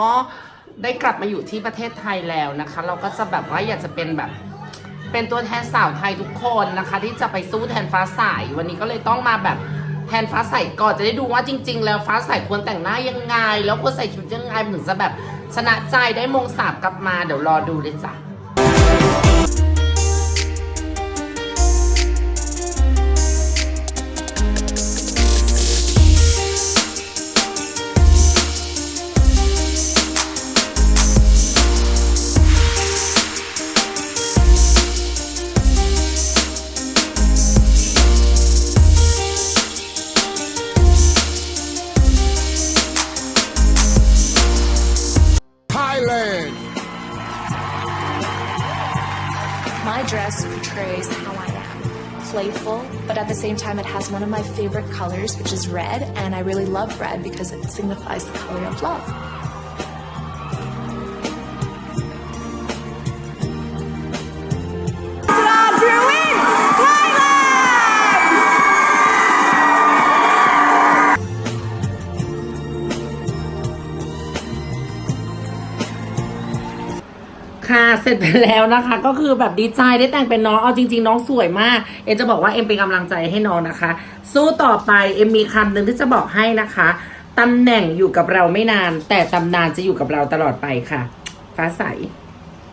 ก็ได้กลับมาอยู่ที่ประเทศไทยแล้วนะคะ เราก็จะแบบว่าอยากจะเป็นแบบเป็นตัวแทนสาวไทยทุกคนนะคะ ที่จะไปสู้แทนฟ้าใสวันนี้ก็เลยต้องมาแบบแทนฟ้าใสก่อนจะได้ดูว่าจริง ๆ แล้วฟ้าใสควรแต่งหน้ายังไง แล้วควรใส่ชุดยังไงถึงจะแบบชนะใจได้มงสาบกลับมาเดี๋ยวรอดูเลยจ้ะ My dress portrays how I am playful, but at the same time, it has one of my favorite colors, which is red. And I really love red because it signifies the color of love. ค่ะเสร็จไปแล้วนะคะ ก็คือแบบดีใจได้แต่งเป็นน้องเอาจริง ๆ น้องสวยมาก เอ็มจะบอกว่าเอ็มเป็นกำลังใจให้น้องนะคะ สู้ต่อไปเอ็มมีคำหนึ่งที่จะบอกให้นะคะตำแหน่งอยู่กับเราไม่นาน แต่ตำนานจะอยู่กับเราตลอดไปค่ะ ฟ้าใส